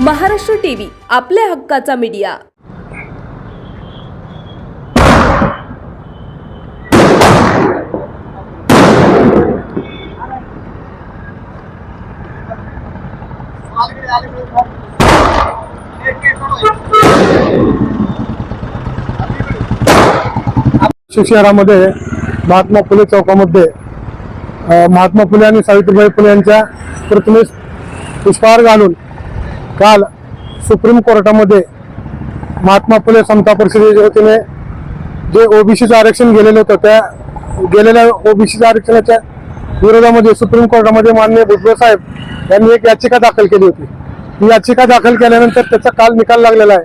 Maharashtra TV आपल्या हक्काचा media. शहरामध्ये महात्मा फुले चौकामध्ये महात्मा फुले आणि सावित्रीबाई फुले यांच्या प्रतिमेस पुष्पहार घालून काल सुप्रीम कोर्टामध्ये महात्मा फुले समता परिषदेच्या वतीने जे ओबीसीचं आरक्षण गेलेलं होतं त्या गेलेल्या ओबीसीच्या आरक्षणाच्या विरोधामध्ये सुप्रीम कोर्टामध्ये माननीय भुजबळ साहेब यांनी एक याचिका दाखल केली होती. ही याचिका दाखल केल्यानंतर त्याचा काल निकाल लागलेला आहे.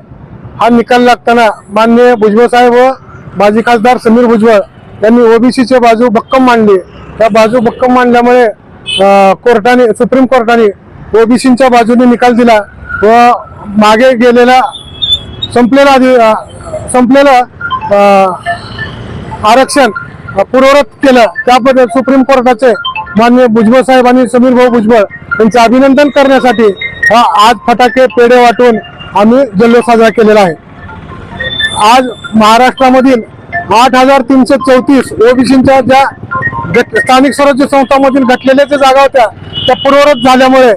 हा निकाल लागताना माननीय भुजबळ साहेब व माजी खासदार समीर भुजबळ यांनी ओबीसीचे बाजू भक्कम मांडली. त्या बाजू भक्कम मांडल्यामुळे कोर्टाने सुप्रीम कोर्टाने ओबीसीच्या बाजूने निकाल दिला. व मागे गेलेला संपलेला आधी संपलेलं आरक्षण अं, पूर्ववत केलं. त्याबद्दल सुप्रीम कोर्टाचे माननीय भुजबळ साहेब आणि समीर भाऊ भुजबळ यांचे अभिनंदन करण्यासाठी हा आज फटाके पेढे वाटून आम्ही जल्लोष साजरा केलेला आहे. आज महाराष्ट्रामधील आठ हजार तीनशे चौतीस ओबीसीच्या ज्या गट- स्थानिक स्वराज्य संस्थांमधील घटलेल्या ज्या जागा होत्या त्या पूर्ववत झाल्यामुळे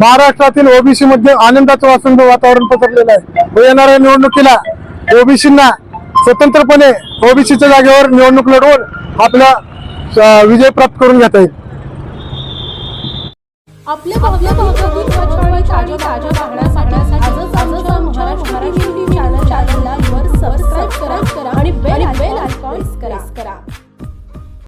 महाराष्ट्रातील ओबीसी मध्ये आनंदाचं वासंद वातावरण पसरलेलं आहे. व येणाऱ्या निवडणुकीला ओबीसींना स्वतंत्रपणे ओबीसीच्या जागेवर निवडणूक लढवून आपला विजय प्राप्त करून घेता येईल. आपल्या